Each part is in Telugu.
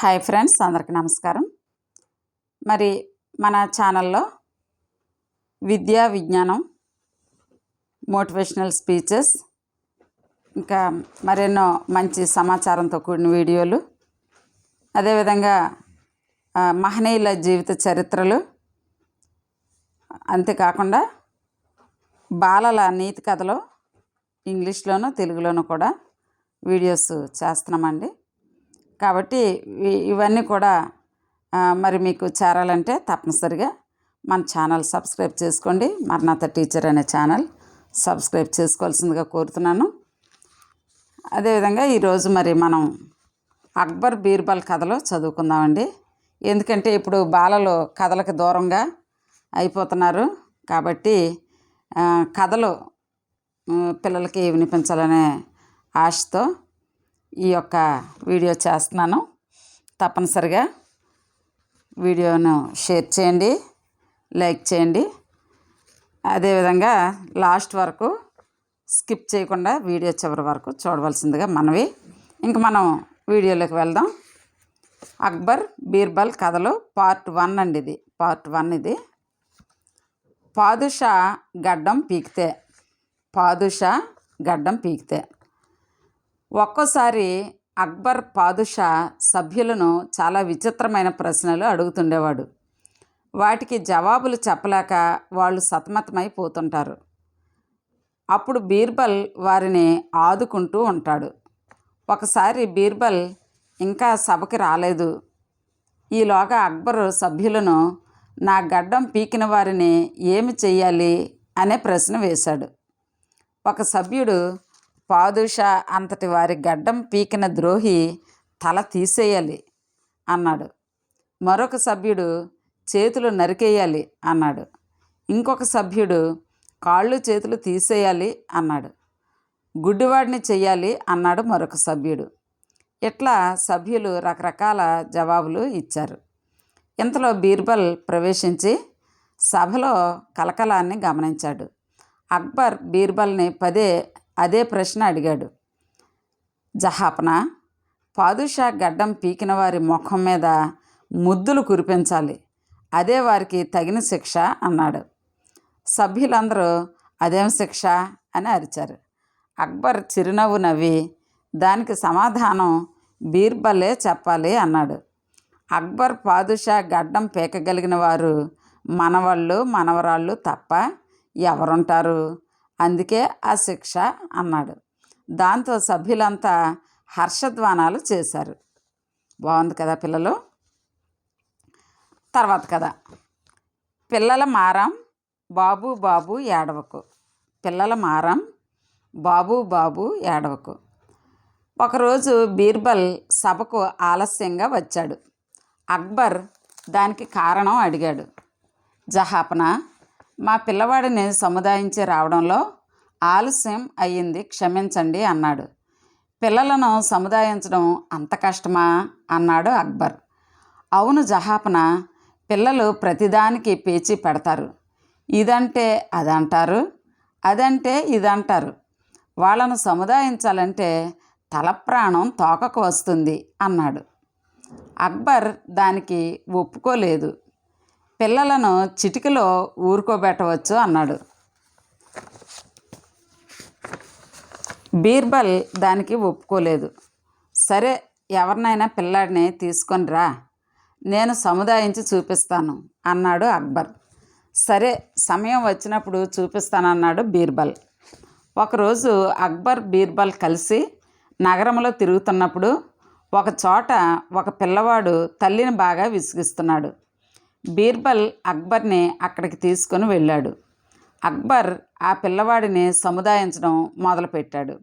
హాయ్ ఫ్రెండ్స్ అందరికీ నమస్కారం. మరి మన ఛానల్లో విద్యా విజ్ఞానం మోటివేషనల్ స్పీచెస్ ఇంకా మరెన్నో మంచి సమాచారంతో కూడిన వీడియోలు అదేవిధంగా మహనీయుల జీవిత చరిత్రలు అంతేకాకుండా బాలల నీతి కథలో ఇంగ్లీష్లోనూ తెలుగులోనూ కూడా వీడియోస్ చేస్తున్నామండి. కాబట్టి ఇవన్నీ కూడా మరి మీకు చేరాలంటే తప్పనిసరిగా మన ఛానల్ సబ్స్క్రైబ్ చేసుకోండి. మర్నాథ టీచర్ అనే ఛానల్ సబ్స్క్రైబ్ చేసుకోవాల్సిందిగా కోరుతున్నాను. అదేవిధంగా ఈరోజు మరి మనం అక్బర్ బీర్బల్ కథలు చదువుకుందామండి. ఎందుకంటే ఇప్పుడు బాలలు కథలకు దూరంగా అయిపోతున్నారు. కాబట్టి కథలు పిల్లలకి వినిపించాలనే ఆశతో ఈ యొక్క వీడియో చేస్తున్నాను. తప్పనిసరిగా వీడియోను షేర్ చేయండి లైక్ చేయండి. అదేవిధంగా లాస్ట్ వరకు స్కిప్ చేయకుండా వీడియో చివరి వరకు చూడవలసిందిగా మనవి. ఇంక మనం వీడియోలోకి వెళ్దాం. అక్బర్ బీర్బల్ కథలు పార్ట్ వన్ అండి ఇది. పార్ట్ వన్ ఇది. పాదుషా గడ్డం పీకితే. పాదుషా గడ్డం పీకితే. ఒక్కోసారి అక్బర్ పాదుషా సభ్యులను చాలా విచిత్రమైన ప్రశ్నలు అడుగుతుండేవాడు. వాటికి జవాబులు చెప్పలేక వాళ్ళు సతమతమైపోతుంటారు అప్పుడు బీర్బల్ వారిని ఆదుకుంటూ ఉంటాడు. ఒకసారి బీర్బల్ ఇంకా సభకి రాలేదు. ఈలోగా అక్బర్ సభ్యులను నా గడ్డం పీకిన వారిని ఏమి చెయ్యాలి అనే ప్రశ్న వేశాడు. ఒక సభ్యుడు పాదుషా అంతటి వారి గడ్డం పీకిన ద్రోహి తల తీసేయాలి అన్నాడు. మరొక సభ్యుడు చేతులు నరికేయాలి అన్నాడు. ఇంకొక సభ్యుడు కాళ్ళు చేతులు తీసేయాలి అన్నాడు. గుడ్డివాడిని చెయ్యాలి అన్నాడు మరొక సభ్యుడు. ఇట్లా సభ్యులు రకరకాల జవాబులు ఇచ్చారు. ఇంతలో బీర్బల్ ప్రవేశించి సభలో కలకలాన్ని గమనించాడు. అక్బర్ బీర్బల్ని పదే అదే ప్రశ్న అడిగాడు. జహాపన పాదుషా గడ్డం పీకిన వారి ముఖం మీద ముద్దులు కురిపించాలి అదే వారికి తగిన శిక్ష అన్నాడు. సభ్యులందరూ అదేం శిక్ష అని అరిచారు. అక్బర్ చిరునవ్వు నవ్వి దానికి సమాధానం బీర్బలే చెప్పాలి అన్నాడు. అక్బర్ పాదుషా గడ్డం పీకగలిగిన వారు మనవాళ్ళు మనవరాళ్ళు తప్ప ఎవరుంటారు? అందుకే ఆ శిక్ష అన్నాడు. దాంతో సభ్యులంతా హర్షధ్వానాలు చేశారు. బాగుంది కదా పిల్లలు? తర్వాత కదా పిల్లల మారం బాబు బాబు ఏడవకు. పిల్లల మారం బాబు బాబు ఏడవకు. ఒకరోజు బీర్బల్ సభకు ఆలస్యంగా వచ్చాడు. అక్బర్ దానికి కారణం అడిగాడు. జహాపన మా పిల్లవాడిని సముదాయించి రావడంలో ఆలస్యం అయ్యింది క్షమించండి అన్నాడు. పిల్లలను సముదాయించడం అంత కష్టమా? అన్నాడు అక్బర్. అవును జహాపన పిల్లలు ప్రతిదానికి పేచి పెడతారు. ఇదంటే అదంటారు అదంటే ఇదంటారు. వాళ్ళను సముదాయించాలంటే తల ప్రాణం తోకకు వస్తుంది అన్నాడు. అక్బర్ దానికి ఒప్పుకోలేదు. పిల్లలను చిటికలో ఊరుకోబెట్టవచ్చు అన్నాడు. బీర్బల్ దానికి ఒప్పుకోలేదు. సరే ఎవరినైనా పిల్లాడిని తీసుకొని రా నేను సముదాయించి చూపిస్తాను అన్నాడు అక్బర్. సరే సమయం వచ్చినప్పుడు చూపిస్తానన్నాడు బీర్బల్. ఒకరోజు అక్బర్ బీర్బల్ కలిసి నగరంలో తిరుగుతున్నప్పుడు ఒక చోట ఒక పిల్లవాడు తల్లిని బాగా విసిగిస్తున్నాడు. బీర్బల్ అక్బర్ని అక్కడికి తీసుకొని వెళ్ళాడు. అక్బర్ ఆ పిల్లవాడిని సముదాయించడం మొదలుపెట్టాడు.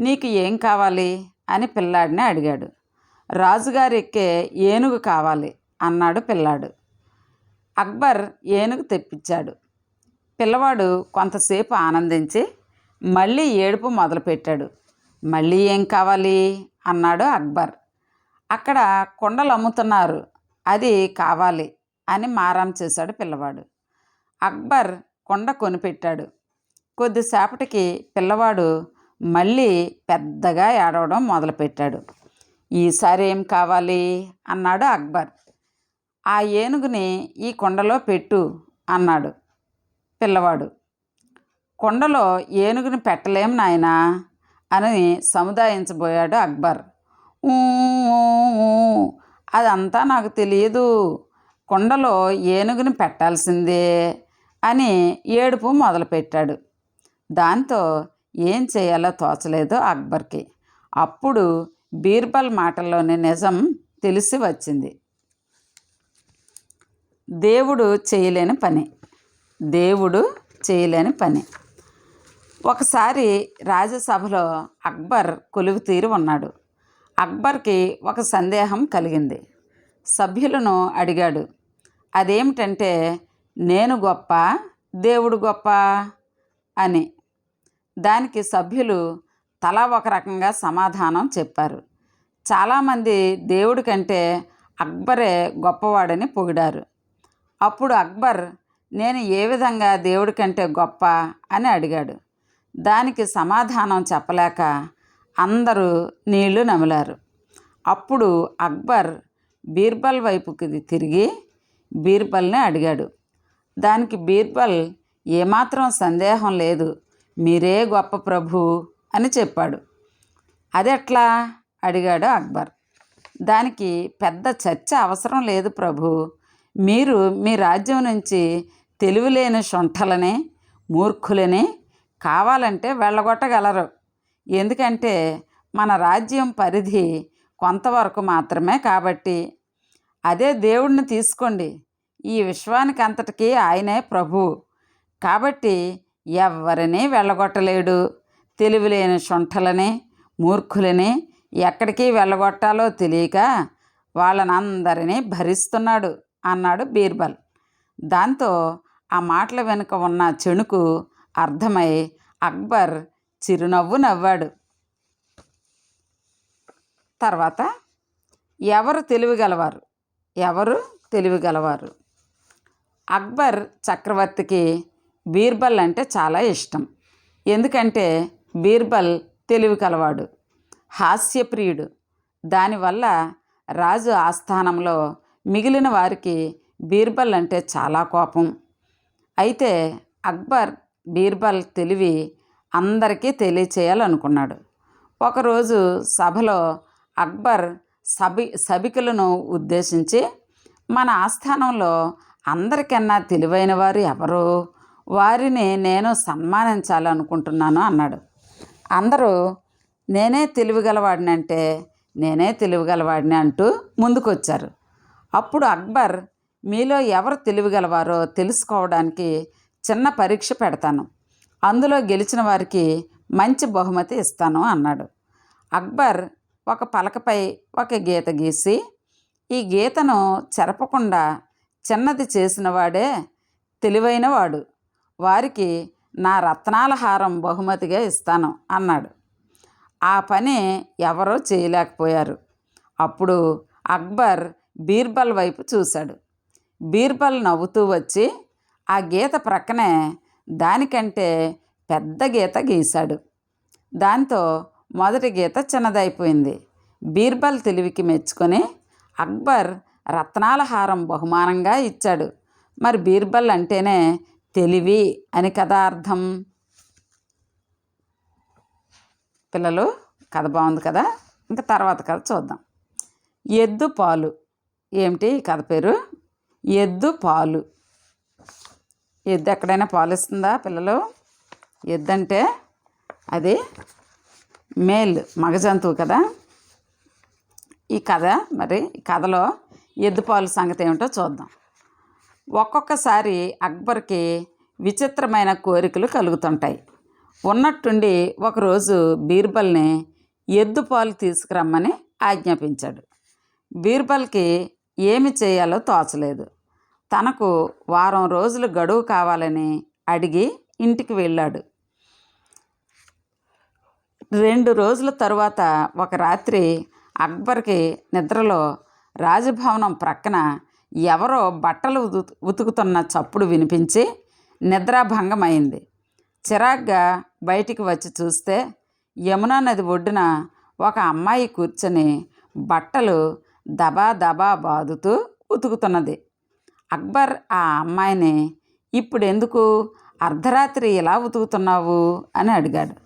నీకు ఏం కావాలి? అని పిల్లాడిని అడిగాడు. రాజుగారు ఎక్కే ఏనుగు కావాలి అన్నాడు పిల్లాడు. అక్బర్ ఏనుగు తెప్పించాడు. పిల్లవాడు కొంతసేపు ఆనందించి మళ్ళీ ఏడుపు మొదలుపెట్టాడు. మళ్ళీ ఏం కావాలి? అన్నాడు అక్బర్. అక్కడ కుండలు అమ్ముతున్నారు. అది కావాలి. అని మారాం చేశాడు పిల్లవాడు అక్బర్ కుండ కొనిపెట్టాడు కొద్దిసేపటికి పిల్లవాడు మళ్ళీ పెద్దగా ఏడవడం మొదలుపెట్టాడు ఈసారి ఏం కావాలి అన్నాడు అక్బర్ ఆ ఏనుగుని ఈ కుండలో పెట్టు అన్నాడు పిల్లవాడు కుండలో ఏనుగుని పెట్టలేం నాయనా అని సముదాయించబోయాడు అక్బర్ ఊ, అదంతా నాకు తెలియదు కుండలో ఏనుగుని పెట్టాల్సిందే అని ఏడుపు మొదలుపెట్టాడు. దాంతో ఏం చేయాలో తోచలేదు అక్బర్కి. అప్పుడు బీర్బల్ మాటల్లోని నిజం తెలిసి వచ్చింది. దేవుడు చేయలేని పని. దేవుడు చేయలేని పని. ఒకసారి రాజ్యసభలో అక్బర్ కొలువు తీరి ఉన్నాడు. అక్బర్కి ఒక సందేహం కలిగింది. సభ్యులను అడిగాడు. అదేమిటంటే నేను గొప్ప దేవుడు గొప్ప అని. దానికి సభ్యులు తలా ఒక రకంగా సమాధానం చెప్పారు. చాలామంది దేవుడి కంటే అక్బరే గొప్పవాడని పొగిడారు. అప్పుడు అక్బర్ నేను ఏ విధంగా దేవుడి కంటే గొప్ప అని అడిగాడు. దానికి సమాధానం చెప్పలేక అందరూ నీళ్ళు నమిలారు. అప్పుడు అక్బర్ బీర్బల్ వైపుకి తిరిగి బీర్బల్ని అడిగాడు. దానికి బీర్బల్ ఏమాత్రం సందేహం లేదు మీరే గొప్ప ప్రభు అని చెప్పాడు. అదెట్లా? అడిగాడు అక్బర్. దానికి పెద్ద చర్చ అవసరం లేదు ప్రభు. మీరు మీ రాజ్యం నుంచి తెలివిలేని శొంఠలని మూర్ఖులని కావాలంటే వెళ్ళగొట్టగలరు. ఎందుకంటే మన రాజ్యం పరిధి కొంతవరకు మాత్రమే కాబట్టి అదే దేవుడిని తీసుకోండి. ఈ విశ్వానికి అంతటికీ ఆయనే ప్రభు. కాబట్టి ఎవరిని వెళ్ళగొట్టలేడు. తెలివిలేని శుంఠలని మూర్ఖులని ఎక్కడికి వెళ్ళగొట్టాలో తెలియక వాళ్ళనందరినీ భరిస్తున్నాడు అన్నాడు బీర్బల్. దాంతో ఆ మాటల వెనుక ఉన్న చెణుకు అర్థమై అక్బర్ చిరునవ్వు నవ్వాడు. తర్వాత ఎవరు తెలివిగలవారు ఎవరు తెలివిగలవారు? అక్బర్ చక్రవర్తికి బీర్బల్ అంటే చాలా ఇష్టం. ఎందుకంటే బీర్బల్ తెలివి కలవాడు హాస్యప్రియుడు. దానివల్ల రాజు ఆస్థానంలో మిగిలిన వారికి బీర్బల్ అంటే చాలా కోపం. అయితే అక్బర్ బీర్బల్ తెలివి అందరికీ తెలియచేయాలనుకున్నాడు. ఒకరోజు సభలో అక్బర్ సభి సభికులను ఉద్దేశించి మన ఆస్థానంలో అందరికన్నా తెలివైన వారు ఎవరు? వారిని నేను సన్మానించాలనుకుంటున్నాను అన్నాడు. అందరూ నేనే తెలివిగలవాడిని అంటే నేనే తెలివిగలవాడిని అంటూ ముందుకొచ్చారు. అప్పుడు అక్బర్ మీలో ఎవరు తెలివిగలవారో తెలుసుకోవడానికి చిన్న పరీక్ష పెడతాను. అందులో గెలిచిన వారికి మంచి బహుమతి ఇస్తాను అన్నాడు. అక్బర్ ఒక పలకపై ఒక గీత గీసి ఈ గీతను చెరపకుండా చిన్నది చేసిన వాడే వారికి నా రత్నాల హారం బహుమతిగా ఇస్తాను అన్నాడు. ఆ పని ఎవరూ చేయలేకపోయారు. అప్పుడు అక్బర్ బీర్బల్ వైపు చూశాడు. బీర్బల్ నవ్వుతూ వచ్చి ఆ గీత ప్రక్కనే దానికంటే పెద్ద గీత గీశాడు. దాంతో మొదటి గీత చిన్నదైపోయింది. బీర్బల్ తెలివికి మెచ్చుకొని అక్బర్ రత్నాల హారం బహుమానంగా ఇచ్చాడు. మరి బీర్బల్ అంటేనే తెలివి అని కదా అర్థం? పిల్లలు కథ బాగుంది కదా? ఇంకా తర్వాత కథ చూద్దాం. ఎద్దు పాలు. ఏమిటి కథ పేరు? ఎద్దు పాలు. ఎద్దు ఎక్కడైనా పాలు ఇస్తుందా పిల్లలు? ఎద్దు అంటే అది మేల్ మగ జంతువు కదా. ఈ కథ మరి ఈ కథలో ఎద్దుపాలు సంగతి ఏమిటో చూద్దాం. ఒక్కొక్కసారి అక్బర్కి విచిత్రమైన కోరికలు కలుగుతుంటాయి. ఉన్నట్టుండి ఒకరోజు బీర్బల్ని ఎద్దు పాలు తీసుకురమ్మని ఆజ్ఞాపించాడు. బీర్బల్కి ఏమి చేయాలో తోచలేదు. తనకు వారం రోజులు గడువు కావాలని అడిగి ఇంటికి వెళ్ళాడు. రెండు రోజుల తరువాత ఒక రాత్రి అక్బర్కి నిద్రలో రాజభవనం ప్రక్కన ఎవరో బట్టలు ఉతు ఉతుకుతున్న చప్పుడు వినిపించి నిద్రాభంగమైంది. చిరాగ్గా బయటికి వచ్చి చూస్తే యమునా నది ఒడ్డున ఒక అమ్మాయి కూర్చొని బట్టలు దబా దబా బాదుతూ ఉతుకుతున్నది. అక్బర్ ఆ అమ్మాయిని ఇప్పుడు ఎందుకు అర్ధరాత్రి ఇలా ఉతుకుతున్నావు? అని అడిగాడు.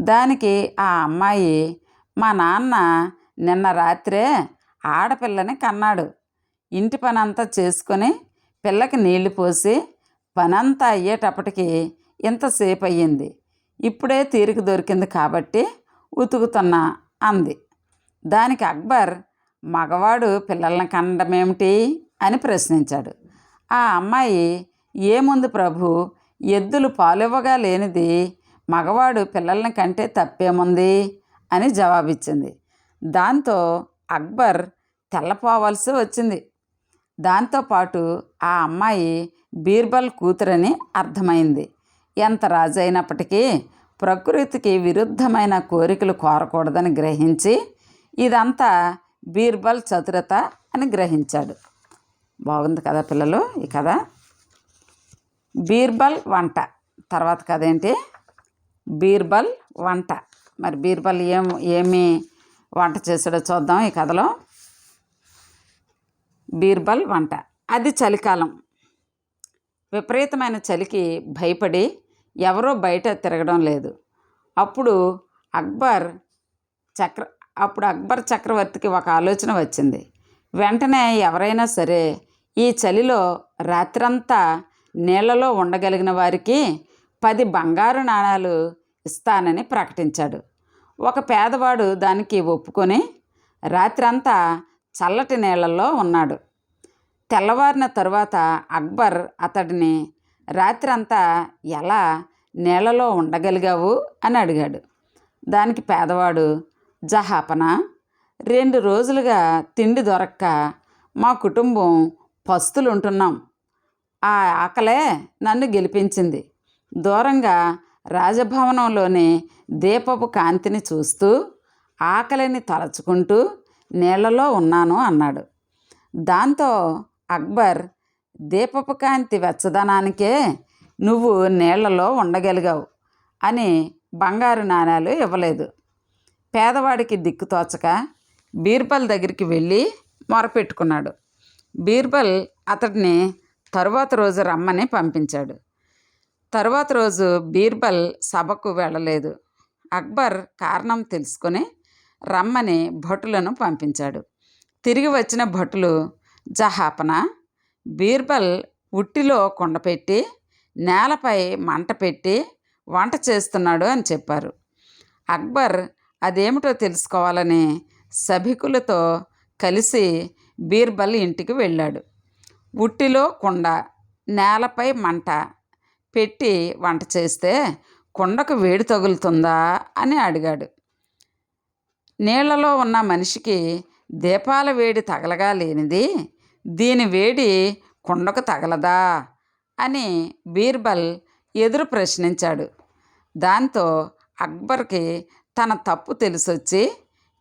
దానికి ఆ అమ్మాయి మా నాన్న నిన్న రాత్రే ఆడపిల్లని కన్నాడు. ఇంటి పని అంతా చేసుకొని పిల్లకి నీళ్ళు పోసి పనంతా అయ్యేటప్పటికి ఇంతసేపు అయ్యింది ఇప్పుడే తీరిక దొరికింది కాబట్టి ఉతుకుతున్నా అంది. దానికి అక్బర్ మగవాడు పిల్లల్ని కనడమేమిటి? అని ప్రశ్నించాడు. ఆ అమ్మాయి ఏముంది ప్రభు? ఎద్దులు పాలివ్వగా లేనిది మగవాడు పిల్లల్ని కంటే తప్పేముంది? అని జవాబిచ్చింది. దాంతో అక్బర్ తెల్లపోవలసి వచ్చింది. దాంతోపాటు ఆ అమ్మాయి బీర్బల్ కూతురని అర్థమైంది. ఎంత రాజు అయినప్పటికీ ప్రకృతికి విరుద్ధమైన కోరికలు కోరకూడదని గ్రహించి ఇదంతా బీర్బల్ చతురత అని గ్రహించాడు. బాగుంది కదా పిల్లలు ఈ కథ? బీర్బల్ వంట. తర్వాత కథ ఏంటి? బీర్బల్ వంట. మరి బీర్బల్ ఏం ఏమి వంట చేసాడో చూద్దాం ఈ కథలో. బీర్బల్ వంట. అది చలికాలం. విపరీతమైన చలికి భయపడి ఎవరో బయట తిరగడం లేదు. అప్పుడు అక్బర్ చక్ర అప్పుడు అక్బర్ చక్రవర్తికి ఒక ఆలోచన వచ్చింది. వెంటనే ఎవరైనా సరే ఈ చలిలో రాత్రంతా నీళ్ళలో ఉండగలిగిన వారికి పది బంగారు నాణాలు ఇస్తానని ప్రకటించాడు. ఒక పేదవాడు దానికి ఒప్పుకొని రాత్రంతా చల్లటి నీళ్ళల్లో ఉన్నాడు. తెల్లవారిన తరువాత అక్బర్ అతడిని రాత్రంతా ఎలా నీళ్ళలో ఉండగలిగావు? అని అడిగాడు. దానికి పేదవాడు జహాపన రెండు రోజులుగా తిండి దొరక్క మా కుటుంబం పస్తులు ఉంటున్నాం ఆ ఆకలే నన్ను గెలిపించింది. దూరంగా రాజభవనంలోని దీపపు కాంతిని చూస్తూ ఆకలిని తలచుకుంటూ నీళ్ళలో ఉన్నాను అన్నాడు. దాంతో అక్బర్ దీపపు కాంతి వెచ్చదనానికే నువ్వు నీళ్ళలో ఉండగలిగావు అని బంగారు నాణాలు ఇవ్వలేదు. పేదవాడికి దిక్కు తోచక బీర్బల్ దగ్గరికి వెళ్ళి మొరపెట్టుకున్నాడు. బీర్బల్ అతడిని తరువాత రోజు రమ్మని పంపించాడు. తరువాత రోజు బీర్బల్ సభకు వెళ్ళలేదు. అక్బర్ కారణం తెలుసుకొని రమ్మని భటులను పంపించాడు. తిరిగి వచ్చిన భటులు జహాపన బీర్బల్ ఉట్టిలో కొండ పెట్టి నేలపై మంట పెట్టి వంట చేస్తున్నాడు అని చెప్పారు. అక్బర్ అదేమిటో తెలుసుకోవాలని సభికులతో కలిసి బీర్బల్ ఇంటికి వెళ్ళాడు. ఉట్టిలో కుండ నేలపై మంట పెట్టి వంట చేస్తే కుండకు వేడి తగులుతుందా అని అడిగాడు. నీళ్ళలో ఉన్న మనిషికి దీపాల వేడి తగలగా లేనిది దీని వేడి కుండకు తగలదా అని బీర్బల్ ఎదురు ప్రశ్నించాడు. దాంతో అక్బర్కి తన తప్పు తెలిసొచ్చి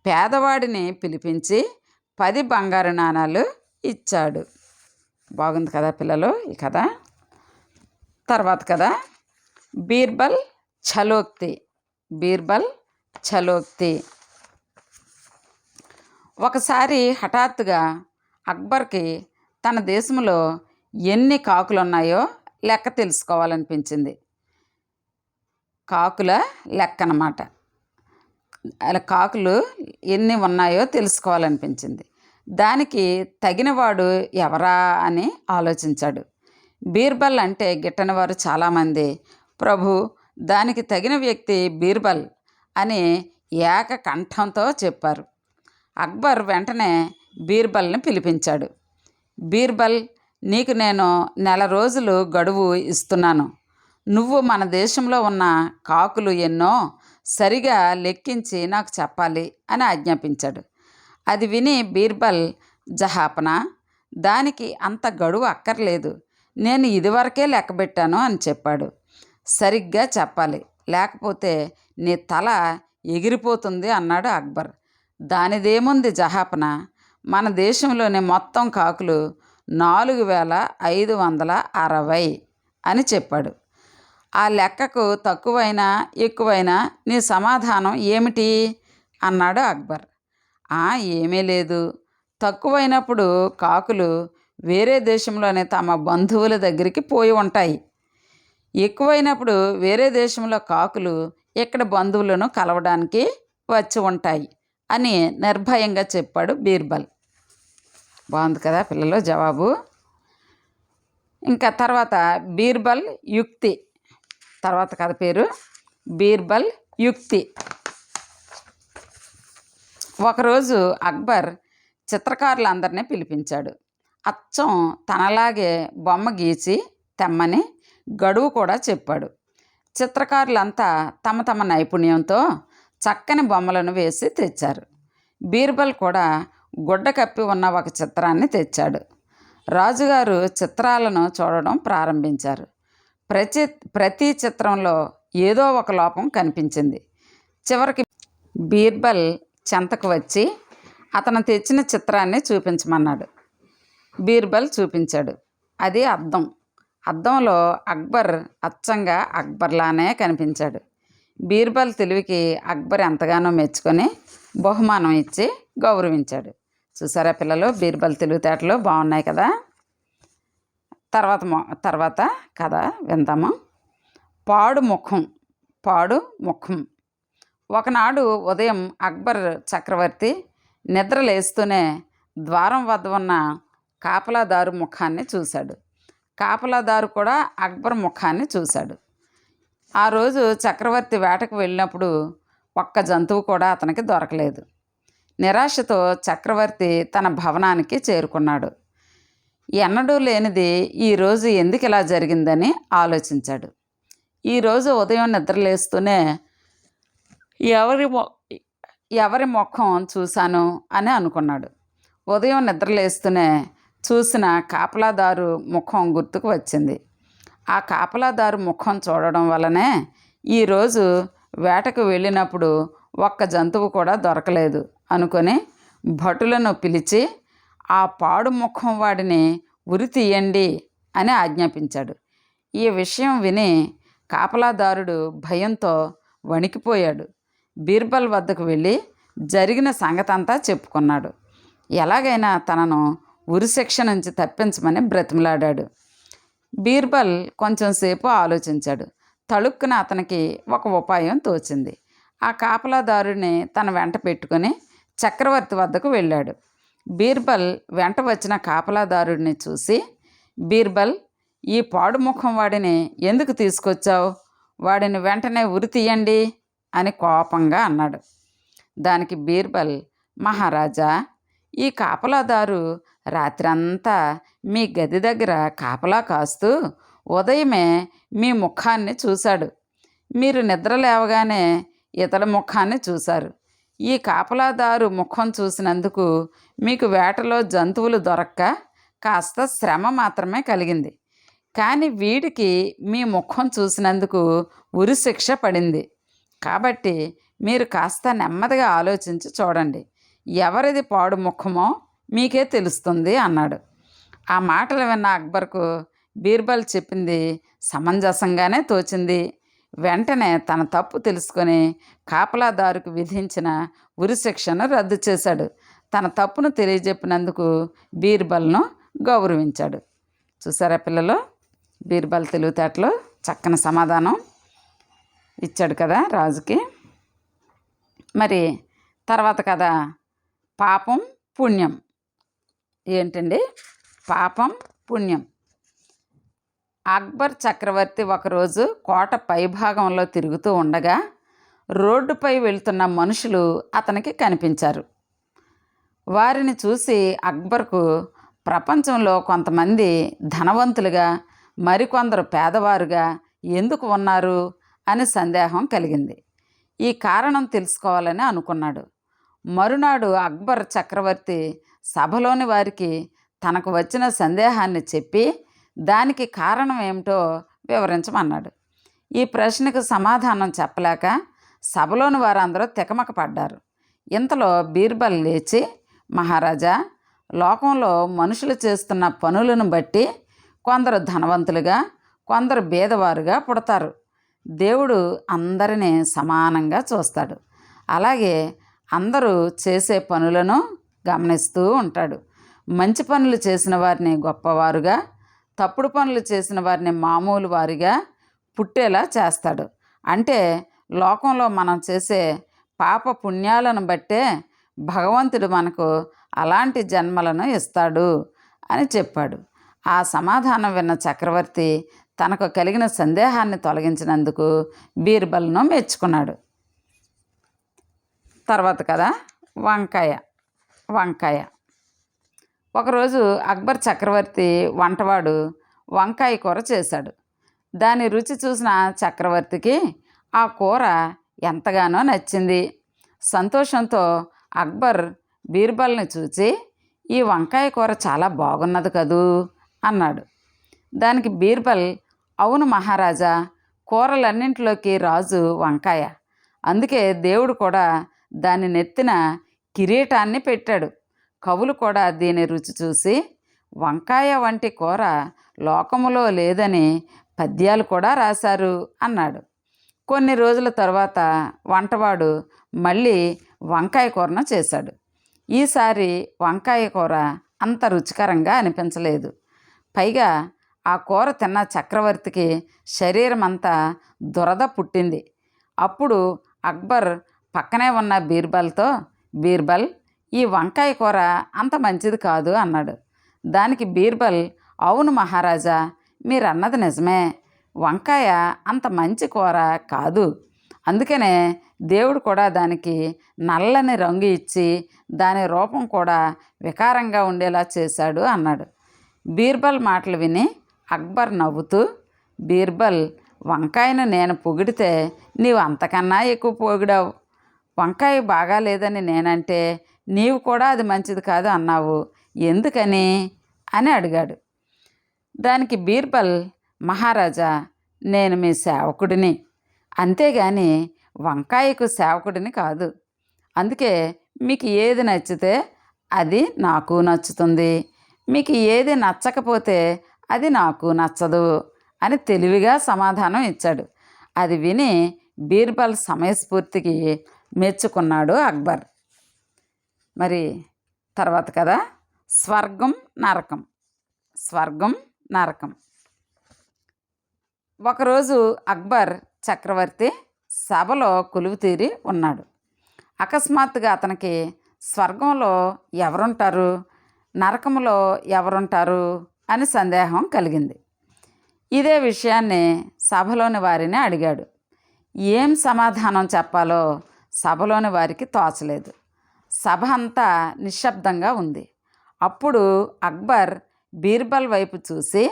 పేదవాడిని పిలిపించి పది బంగారు నాణాలు ఇచ్చాడు. బాగుంది కదా పిల్లలు ఈ కథ? తర్వాత కదా? బీర్బల్ ఛలోక్తి. బీర్బల్ ఛలోక్తి. ఒకసారి హఠాత్తుగా అక్బర్కి తన దేశంలో ఎన్ని కాకులు ఉన్నాయో లెక్క తెలుసుకోవాలనిపించింది. కాకుల లెక్క అన్నమాట అలా కాకులు ఎన్ని ఉన్నాయో తెలుసుకోవాలనిపించింది. దానికి తగినవాడు ఎవరా అని ఆలోచించాడు. బీర్బల్ అంటే గిట్టనివారు చాలామంది. ప్రభు దానికి తగిన వ్యక్తి బీర్బల్ అని ఏక కంఠంతో చెప్పారు. అక్బర్ వెంటనే బీర్బల్ని పిలిపించాడు. బీర్బల్ నీకు నేను నెల రోజులు గడువు ఇస్తున్నాను. నువ్వు మన దేశంలో ఉన్న కాకులు ఎన్నో సరిగా లెక్కించి నాకు చెప్పాలి అని ఆజ్ఞాపించాడు. అది విని బీర్బల్ జహాపన దానికి అంత గడువు అక్కర్లేదు. నేను ఇదివరకే లెక్కబెట్టాను అని చెప్పాడు. సరిగ్గా చెప్పాలి. లేకపోతే నీ తల ఎగిరిపోతుంది అన్నాడు అక్బర్. దానిదేముంది జహాపన? మన దేశంలోని మొత్తం కాకులు నాలుగు వేల ఐదు వందల అరవై అని చెప్పాడు. ఆ లెక్కకు తక్కువైనా ఎక్కువైనా నీ సమాధానం ఏమిటి? అన్నాడు అక్బర్. ఏమీ లేదు. తక్కువైనప్పుడు కాకులు వేరే దేశంలోని తమ బంధువుల దగ్గరికి పోయి ఉంటాయి. ఎక్కువైనప్పుడు వేరే దేశంలో కాకులు ఇక్కడ బంధువులను కలవడానికి వచ్చి ఉంటాయి అని నిర్భయంగా చెప్పాడు బీర్బల్. బాగుంది కదా పిల్లలు జవాబు. ఇంకా తర్వాత బీర్బల్ యుక్తి. తర్వాత కథ పేరు బీర్బల్ యుక్తి. ఒకరోజు అక్బర్ చిత్రకారులందరినీ పిలిపించాడు. అచ్చం తనలాగే బొమ్మ గీచి తెమ్మని గడువు కూడా చెప్పాడు. చిత్రకారులంతా తమ తమ నైపుణ్యంతో చక్కని బొమ్మలను వేసి తెచ్చారు. బీర్బల్ కూడా గుడ్డ కప్పి ఉన్న ఒక చిత్రాన్ని తెచ్చాడు. రాజుగారు చిత్రాలను చూడడం ప్రారంభించారు. ప్రతి ప్రతి చిత్రంలో ఏదో ఒక లోపం కనిపించింది. చివరికి బీర్బల్ చెంతకు వచ్చి అతను తెచ్చిన చిత్రాన్ని చూపించమన్నాడు. బీర్బల్ చూపించాడు. అది అద్దం. అద్దంలో అక్బర్ అచ్చంగా అక్బర్లానే కనిపించాడు. బీర్బల్ తెలివికి అక్బర్ ఎంతగానో మెచ్చుకొని బహుమానం ఇచ్చి గౌరవించాడు. చూసారా పిల్లలు బీర్బల్ తెలివితేటలు బాగున్నాయి కదా? తర్వాత మొ తర్వాత కథ విందాము. పాడు ముఖం పాడు ముఖం. ఒకనాడు ఉదయం అక్బర్ చక్రవర్తి నిద్ర లేస్తూనే ద్వారం వద్ద ఉన్న కాపలాదారు ముఖాన్ని చూశాడు. కాపలాదారు కూడా అక్బర్ ముఖాన్ని చూశాడు. ఆ రోజు చక్రవర్తి వేటకు వెళ్ళినప్పుడు ఒక్క జంతువు కూడా అతనికి దొరకలేదు. నిరాశతో చక్రవర్తి తన భవనానికి చేరుకున్నాడు. ఎన్నడూ లేనిది ఈరోజు ఎందుకు ఇలా జరిగిందని ఆలోచించాడు. ఈరోజు ఉదయం నిద్రలేస్తూనే ఎవరి ఎవరి ముఖం చూశాను అని అనుకున్నాడు. ఉదయం నిద్రలేస్తూనే చూసిన కాపలాదారు ముఖం గుర్తుకు వచ్చింది. ఆ కాపలాదారు ముఖం చూడడం వల్లనే ఈరోజు వేటకు వెళ్ళినప్పుడు ఒక్క జంతువు కూడా దొరకలేదు అనుకొని భటులను పిలిచి ఆ పాడు ముఖం వాడిని ఉరి తీయండి అని ఆజ్ఞాపించాడు. ఈ విషయం విని కాపలాదారుడు భయంతో వణికిపోయాడు. బీర్బల్ వద్దకు వెళ్ళి జరిగిన సంగతంతా చెప్పుకున్నాడు. ఎలాగైనా తనను ఉరిశిక్ష నుంచి తప్పించమని బ్రతిమలాడాడు. బీర్బల్ కొంచెంసేపు ఆలోచించాడు. తళుక్కున అతనికి ఒక ఉపాయం తోచింది. ఆ కాపలాదారుని తన వెంట పెట్టుకొని చక్రవర్తి వద్దకు వెళ్ళాడు. బీర్బల్ వెంట వచ్చిన కాపలాదారుడిని చూసి బీర్బల్ ఈ పాడు ముఖం వాడిని ఎందుకు తీసుకొచ్చావు? వాడిని వెంటనే ఉరి తీయండి అని కోపంగా అన్నాడు. దానికి బీర్బల్ మహారాజా ఈ కాపలాదారు రాత్రంతా మీ గది దగ్గర కాపలా కాస్తూ ఉదయమే మీ ముఖాన్ని చూశాడు. మీరు నిద్ర లేవగానే ఇతల ముఖాన్ని చూశారు. ఈ కాపలాదారు ముఖం చూసినందుకు మీకు వేటలో జంతువులు దొరక్క కాస్త శ్రమ మాత్రమే కలిగింది. కానీ వీడికి మీ ముఖం చూసినందుకు ఉరిశిక్ష పడింది. కాబట్టి మీరు కాస్త నెమ్మదిగా ఆలోచించి చూడండి. ఎవరిది పాడు ముఖమో మీకే తెలుస్తుంది అన్నాడు. ఆ మాటలు విన్న అక్బర్కు బీర్బల్ చెప్పింది సమంజసంగానే తోచింది. వెంటనే తన తప్పు తెలుసుకొని కాపలాదారుకు విధించిన ఉరిశిక్షను రద్దు చేశాడు. తన తప్పును తెలియజెప్పినందుకు బీర్బల్ను గౌరవించాడు. చూసారా పిల్లలు? బీర్బల్ తెలివితేటలు చక్కని సమాధానం ఇచ్చాడు కదా రాజుకి. మరి తర్వాత కదా పాపం పుణ్యం. ఏంటండి? పాపం పుణ్యం. అక్బర్ చక్రవర్తి ఒకరోజు కోట పైభాగంలో తిరుగుతూ ఉండగా రోడ్డుపై వెళ్తున్న మనుషులు అతనికి కనిపించారు. వారిని చూసి అక్బర్కు ప్రపంచంలో కొంతమంది ధనవంతులుగా మరికొందరు పేదవారుగా ఎందుకు ఉన్నారు అని సందేహం కలిగింది. ఈ కారణం తెలుసుకోవాలని అనుకున్నాడు. మరునాడు అక్బర్ చక్రవర్తి సభలోని వారికి తనకు వచ్చిన సందేహాన్ని చెప్పి దానికి కారణం ఏమిటో వివరించమన్నాడు. ఈ ప్రశ్నకు సమాధానం చెప్పలేక సభలోని వారందరూ తికమక పడ్డారు. ఇంతలో బీర్బల్ లేచి మహారాజా లోకంలో మనుషులు చేస్తున్న పనులను బట్టి కొందరు ధనవంతులుగా కొందరు బీదవారుగా పుడతారు. దేవుడు అందరినీ సమానంగా చూస్తాడు. అలాగే అందరూ చేసే పనులను గమనిస్తూ ఉంటాడు. మంచి పనులు చేసిన వారిని గొప్పవారుగా తప్పుడు పనులు చేసిన వారిని మామూలు వారిగా పుట్టేలా చేస్తాడు. అంటే లోకంలో మనం చేసే పాప పుణ్యాలను బట్టే భగవంతుడు మనకు అలాంటి జన్మలను ఇస్తాడు అని చెప్పాడు. ఆ సమాధానం విన్న చక్రవర్తి తనకు కలిగిన సందేహాన్ని తొలగించినందుకు బీర్బల్ను మెచ్చుకున్నాడు. తర్వాత కదా? వంకాయ వంకాయ. ఒకరోజు అక్బర్ చక్రవర్తి వంటవాడు వంకాయ కూర చేశాడు. దాని రుచి చూసిన చక్రవర్తికి ఆ కూర ఎంతగానో నచ్చింది. సంతోషంతో అక్బర్ బీర్బల్ని చూచి ఈ వంకాయ కూర చాలా బాగున్నది కదూ అన్నాడు. దానికి బీర్బల్ అవును మహారాజా కూరలన్నింటిలోకి రాజు వంకాయ. అందుకే దేవుడు కూడా దాని నెత్తిన కిరీటాన్ని పెట్టాడు. కవులు కూడా దీని రుచి చూసి వంకాయ వంటి కూర లోకములో లేదని పద్యాలు కూడా రాశారు అన్నాడు. కొన్ని రోజుల తర్వాత వంటవాడు మళ్ళీ వంకాయ కూరను చేశాడు. ఈసారి వంకాయ కూర అంత రుచికరంగా అనిపించలేదు. పైగా ఆ కూర తిన్న చక్రవర్తికి శరీరం అంతా దురద పుట్టింది. అప్పుడు అక్బర్ పక్కనే ఉన్న బీర్బల్తో బీర్బల్ ఈ వంకాయ కూర అంత మంచిది కాదు అన్నాడు. దానికి బీర్బల్ అవును మహారాజా మీరన్నది నిజమే. వంకాయ అంత మంచి కూర కాదు. అందుకనే దేవుడు కూడా దానికి నల్లని రంగు ఇచ్చి దాని రూపం కూడా వికారంగా ఉండేలా చేశాడు అన్నాడు. బీర్బల్ మాటలు విని అక్బర్ నవ్వుతూ బీర్బల్ వంకాయను నేను పొగిడితే నీవు అంతకన్నా ఎక్కువ పొగిడావు. వంకాయ బాగాలేదని నేనంటే నీవు కూడా అది మంచిది కాదు అన్నావు. ఎందుకని? అని అడిగాడు. దానికి బీర్బల్ మహారాజా నేను మీ సేవకుడిని. అంతేగాని వంకాయకు సేవకుడిని కాదు. అందుకే మీకు ఏది నచ్చితే అది నాకు నచ్చుతుంది. మీకు ఏది నచ్చకపోతే అది నాకు నచ్చదు అని తెలివిగా సమాధానం ఇచ్చాడు. అది విని బీర్బల్ సమయస్ఫూర్తికి మెచ్చుకున్నాడు అక్బర్. మరి తర్వాత కదా స్వర్గం నరకం స్వర్గం నరకం. ఒకరోజు అక్బర్ చక్రవర్తి సభలో కొలువు తీరి ఉన్నాడు. అకస్మాత్తుగా అతనికి స్వర్గంలో ఎవరుంటారు నరకంలో ఎవరుంటారు అని సందేహం కలిగింది. ఇదే విషయాన్ని సభలోని వారిని అడిగాడు. ఏం సమాధానం చెప్పాలో సభలోని వారికి తోచలేదు. సభ అంతా నిశ్శబ్దంగా ఉంది. అప్పుడు అక్బర్ బీర్బల్ వైపు చూసి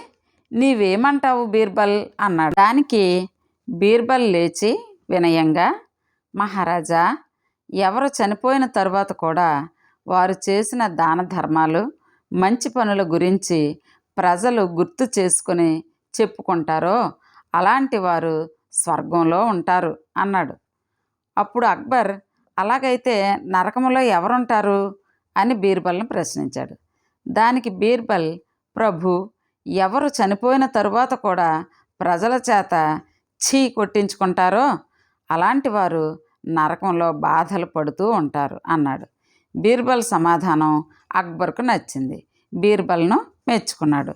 నీవేమంటావు బీర్బల్? అన్నాడు. దానికి బీర్బల్ లేచి వినయంగా మహారాజా ఎవరు చనిపోయిన తరువాత కూడా వారు చేసిన దాన ధర్మాలు మంచి పనుల గురించి ప్రజలు గుర్తు చేసుకుని చెప్పుకుంటారో అలాంటి వారు స్వర్గంలో ఉంటారు అన్నాడు. అప్పుడు అక్బర్ అలాగైతే నరకంలో ఎవరుంటారు? అని బీర్బల్ని ప్రశ్నించాడు. దానికి బీర్బల్ ప్రభు ఎవరు చనిపోయిన తరువాత కూడా ప్రజల చేత ఛీ కొట్టించుకుంటారో అలాంటి వారు నరకంలో బాధలు పడుతూ ఉంటారు అన్నాడు. బీర్బల్ సమాధానం అక్బర్కు నచ్చింది. బీర్బల్ను మెచ్చుకున్నాడు.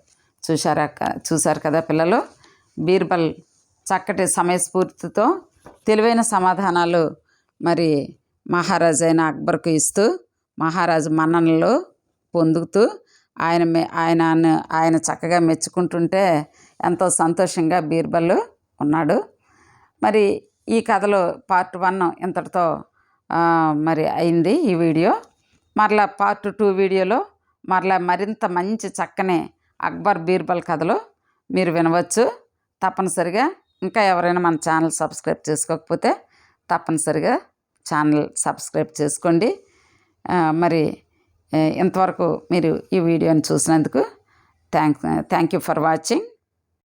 చూశారా చూశారు కదా పిల్లలు? బీర్బల్ చక్కటి సమయస్ఫూర్తితో తెలివైన సమాధానాలు మరి మహారాజైన అక్బర్కు ఇస్తూ మహారాజు మన్ననలు పొందుతూ ఆయన మె ఆయన ఆయన చక్కగా మెచ్చుకుంటుంటే ఎంతో సంతోషంగా బీర్బల్ ఉన్నాడు. మరి ఈ కథలో పార్ట్ వన్ ఇంతటితో మరి అయింది ఈ వీడియో. మరలా పార్ట్ టూ వీడియోలో మరలా మరింత మంచి చక్కని అక్బర్ బీర్బల్ కథలు మీరు వినవచ్చు. తప్పనిసరిగా ఇంకా ఎవరైనా మన ఛానల్ సబ్స్క్రైబ్ చేసుకోకపోతే తప్పనిసరిగా ఛానల్ సబ్స్క్రైబ్ చేసుకోండి. మరి ఇంతవరకు మీరు ఈ వీడియోని చూసినందుకు thank thank you for watching.